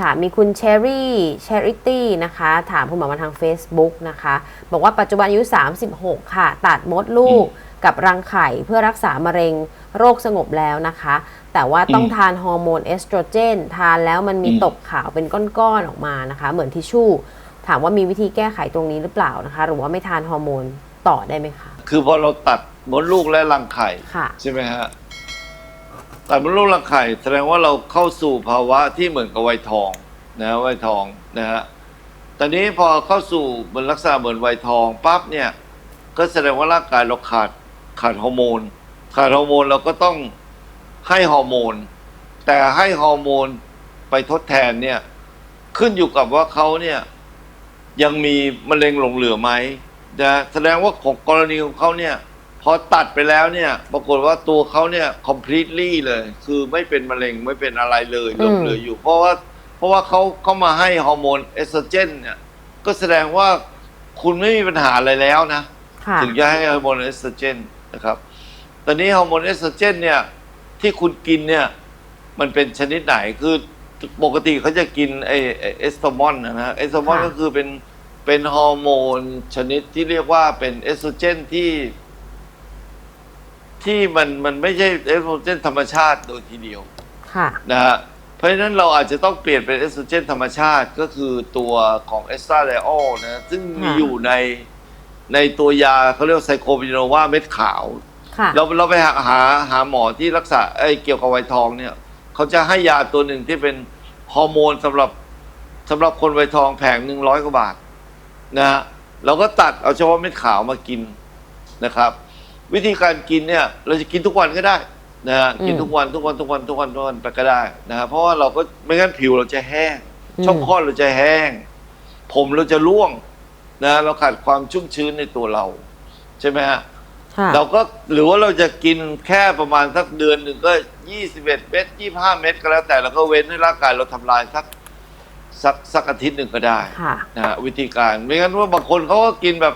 ค่ะมีคุณเชอรี่เชอริตี้นะคะ ถามคุณหมอมาทาง Facebook นะคะ บอกว่าปัจจุบันอายุ 36 ค่ะ ตัดมดลูกกับรังไข่เพื่อรักษามะเร็งโรคสงบแล้วนะคะ แต่ว่าต้องอืมทานฮอร์โมนเอสโตรเจน ทานแล้วมันมีอืมตกขาวเป็นก้อนๆออกมานะคะ เหมือนทิชชู่ ถามว่ามีวิธีแก้ไขตรงนี้หรือเปล่านะคะ หรือว่าไม่ทานฮอร์โมนต่อได้ไหมคะ คือพอเราตัดมดลูกและรังไข่ค่ะใช่ไหมฮะ ตัดมดลูกรังไข่แสดงว่าเราเข้าสู่ภาวะที่เหมือนกับวัยทองนะวัยทองนะฮะตอนนี้พอเข้าสู่เหมือนลักษณะเหมือนวัยทองปั๊บเนี่ย ก็แสดงว่าร่างกายเราขาดขาดฮอร์โมน ขาดฮอร์โมนเราก็ต้องให้ฮอร์โมน แต่ให้ฮอร์โมนไปทดแทนเนี่ยขึ้นอยู่กับว่าเขาเนี่ยยังมีมะเร็งหลงเหลือไหมนะแสดงว่าของกรณีของเขาเนี่ย พอตัดไปแล้วเนี่ย ปรากฏว่าตัวเขาเนี่ย completely เลย คือไม่เป็นมะเร็งไม่เป็นอะไรเลยหลงเหลืออยู่ เพราะว่าเพราะว่าเขาเขามาให้ฮอร์โมนเอสโตรเจนเนี่ย ก็แสดงว่าคุณไม่มีปัญหาอะไรแล้วนะ ค่ะ ถึงจะให้ฮอร์โมนเอสโตรเจนนะครับ ตอนนี้ฮอร์โมนเอสโตรเจนเนี่ย ที่คุณกินเนี่ย มันเป็นชนิดไหน คือปกติเขาจะกินไอไอ้เอสโตรมอนนะฮะเอสโตรมอนค่ะ ก็คือเป็นเป็นฮอร์โมนชนิดที่เรียกว่าเป็นเอสโตรเจนที่ ที่มันมันไม่ใช่เอสโตรเจนธรรมชาติโดยทีเดียวค่ะ นะฮะเพราะฉะนั้นเราอาจจะต้องเปลี่ยนเป็นเอสโตรเจนธรรมชาติก็คือตัวของเอสตราไดออลนะซึ่งมีค่ะอยู่ในในตัวยาเขาเรียกไซโคบิโนวาเม็ดขาว ค่ะ เราเราไปหาหาหาหมอที่รักษาไอ้เกี่ยวกับวัยทองเนี่ยเขาจะให้ยาตัวหนึ่งที่เป็นฮอร์โมนสำหรับสำหรับคนวัยทองแผงหนึ่งร้อยกว่าบาทนะฮะเราก็ตัดเอาเฉพาะเม็ดขาวมากินนะครับ วิธีการกินเนี่ยเราจะกินทุกวันก็ได้นะฮะกินอืมทุกวันทุกวันทุกวันทุกวันทุกวันไปก็ได้นะฮะเพราะว่าเราก็ไม่งั้นผิวเราจะแห้งอืมช่องคลอดเราจะแห้ง ผมเราจะร่วงนะเราขาดความชุ่มชื้นในตัวเรา ใช่ไหมฮะค่ะเราก็หรือว่าเราจะกินแค่ประมาณสักเดือนหนึ่งก็ยี่สิบเอ็ดเม็ดยี่ห้าเม็ดก็แล้วแต่เราก็เว้นให้ร่างกายเราทำลายสักสักสักอาทิตย์หนึ่งก็ได้ค่ะนะฮะวิธีการไม่งั้นว่าบางคนเขาก็กินแบบ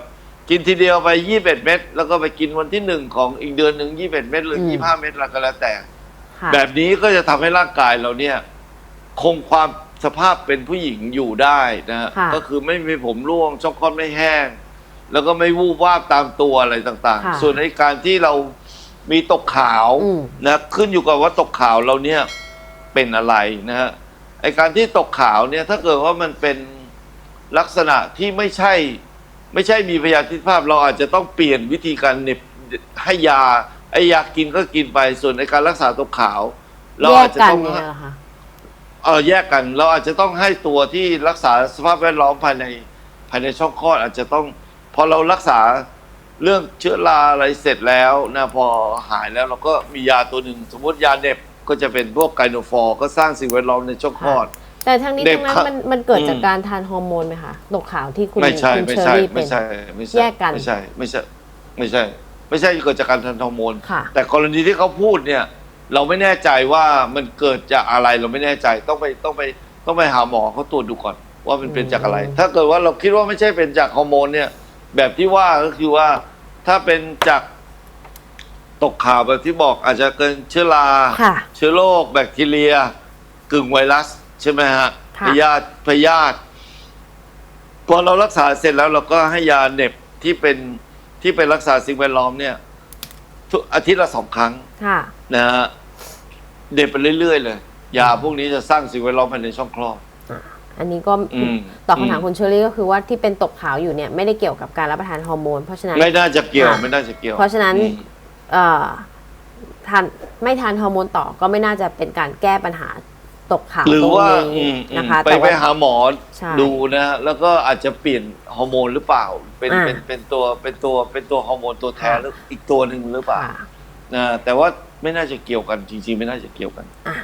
กินทีเดียวไปยี่สิบเอ็ดเม็ดแล้วก็ไปกินวันที่หนึ่งของอีกเดือนหนึ่งยี่สิบเอ็ดเม็ดหรืออืมยี่ห้าเม็ดอะไรก็แล้วแต่ ค่ะแบบนี้ก็จะทำให้ร่างกายเราเนี่ย คงความสภาพเป็นผู้หญิงอยู่ได้นะฮะค่ะ ก็คือไม่มีผมร่วงช่องคลอดไม่แห้ง แล้วก็ไม่วูบวาบตามตัวอะไรต่างค่ะ ๆ ส่วนในการที่เรามีตกขาวอืม นะขึ้นอยู่กับว่าตกขาวเราเนี่ยเป็นอะไรนะฮะไอการที่ตกขาวเนี่ยถ้าเกิดว่ามันเป็นลักษณะที่ไม่ใช่ ไม่ใช่มีพยาธิภาพ เราอาจจะต้องเปลี่ยนวิธีการเหน็บให้ยาไอยากินก็กินไปส่วนในการรักษาตกขาว เราแยอากจจะกันต้องเนี่ยเหรอคะเออแยกกัน เราอาจจะต้องให้ตัวที่รักษาสภาพแวดล้อมภายในภายในช่องคลอดอาจจะต้อง พอเรารักษาเรื่องเชื้อราอะไรเสร็จแล้วนะพอหายแล้วเราก็มียาตัวหนึ่ง สมมติยาเหน็บก็จะเป็นพวกไกโนฟอร์ก็สร้างสิ่งแวดล้อมในช่องคลอด แต่ทั้งนี้เด็กทั้งนั้นครับมันมันเกิดจากอืมการทานฮอร์โมนไหมคะตกขาวที่คุณไม่ใช่คุณไม่เชอใช่รี่เป็ไม่นใช่ไม่ใช่แยกกันไม่ใช่ไม่ใช่ไม่ใช่ ไม่ใช่เกิดจากการทานฮอร์โมนค่ะแต่กรณีที่เขาพูดเนี่ย เราไม่แน่ใจว่ามันเกิดจากอะไรเราไม่แน่ใจต้องไปต้องไปต้องไปหาหมอเขาตรวจดูก่อนว่ามันเป็นจากอะไรอืมถ้าเกิดว่าเราคิดว่าไม่ใช่เป็นจากฮอร์โมนเนี่ย แบบที่ว่าก็คือว่าถ้าเป็นจากตกข่าวแบบที่บอกอาจจะเกินเชื้อราค่ะเชื้อโรคแบคทีเรีย กึ่งไวรัส ใช่ไหมฮะค่ะ พยาธิพยาธิพอเรารักษาเสร็จแล้วเราก็ให้ยาเหน็บที่เป็นที่เป็นรักษาสิ่งแวดล้อมเนี่ย ทุกอาทิตย์ละสองครั้งค่ะ นะฮะเหน็บไปเรื่อยๆเลย ยาพวกนี้จะสร้างสิ่งแวดล้อมภายในช่องคลอด อันนี้ก็อืมตอบคำถามอืม คุณเชอรี่ก็คือว่าที่เป็นตกขาวอยู่เนี่ยไม่ได้เกี่ยวกับการรับประทานฮอร์โมนเพราะฉะนั้น ไม่น่าจะเกี่ยว ค่ะไม่น่าจะเกี่ยวเพราะฉะนั้น อืม เอ่อทานไม่ทานฮอร์โมนต่อก็ไม่น่าจะเป็นการแก้ปัญหา ตกขาวหรือตรงว่านี้อืมอืมนะคะไปแต่ไปว่า หาหมอใช่ดูนะฮะแล้วก็อาจจะเปลี่ยนฮอร์โมนหรือเปล่า เป็นอ่าเป็นเป็นตัวเป็นตัวเป็นตัวฮอร์โมนตัวแทนค่ะ หรืออีกตัวหนึ่งหรือเปล่าค่ะนะแต่ว่าไม่น่าจะเกี่ยวกันจริงๆ ไม่น่าจะเกี่ยวกัน อะ